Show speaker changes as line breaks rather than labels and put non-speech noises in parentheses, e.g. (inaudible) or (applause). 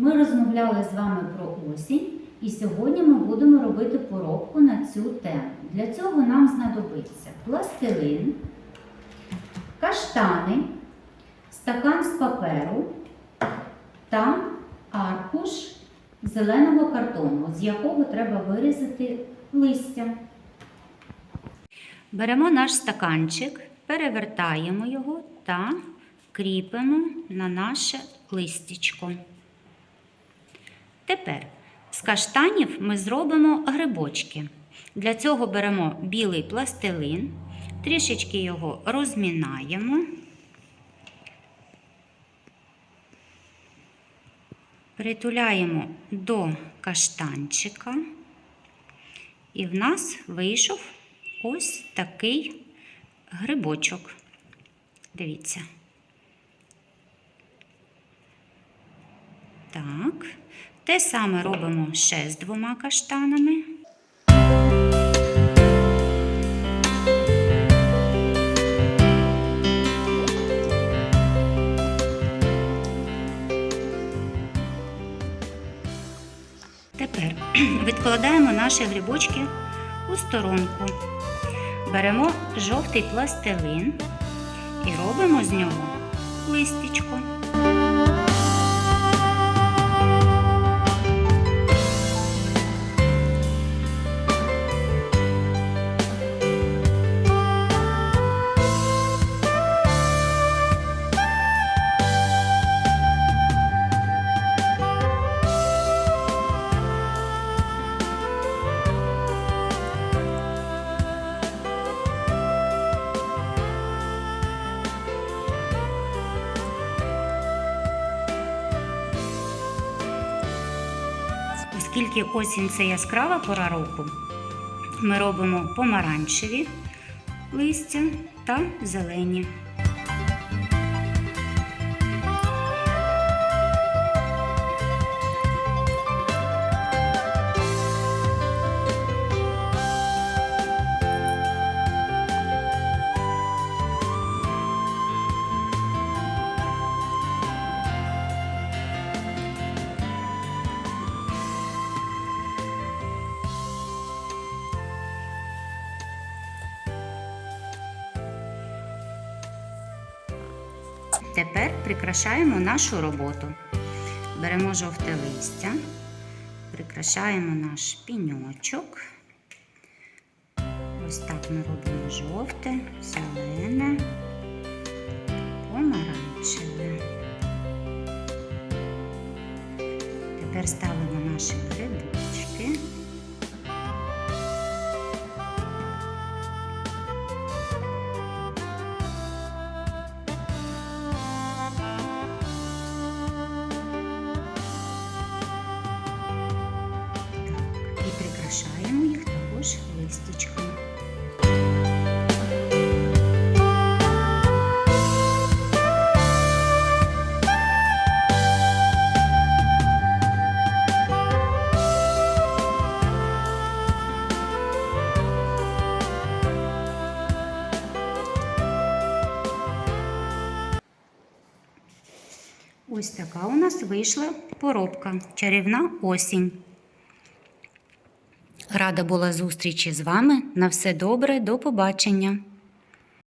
Ми розмовляли з вами про осінь, і сьогодні ми будемо робити поробку на цю тему. Для цього нам знадобиться пластилин, каштани, стакан з паперу та аркуш зеленого картону, з якого треба вирізати листя. Беремо наш стаканчик, перевертаємо його та кріпимо на наше листячко. Тепер з каштанів ми зробимо грибочки. Для цього беремо білий пластилин, трішечки його розмінаємо. Притуляємо до каштанчика, і в нас вийшов ось такий грибочок. Дивіться. Так. Те саме робимо ще з двома каштанами. Тепер (clears throat) відкладаємо наші грибочки у сторонку. Беремо жовтий пластилин і робимо з нього листечко. Оскільки осінь це яскрава пора року, ми робимо помаранчеві листя та зелені. Тепер прикрашаємо нашу роботу. Беремо жовте листя, прикрашаємо наш піньочок. Ось так ми робимо жовте, зелене, помаранчеве. Тепер ставимо наші грибочки. Ось така у нас вийшла поробка чарівна осінь. Рада була зустрічі з вами. На все добре, до побачення!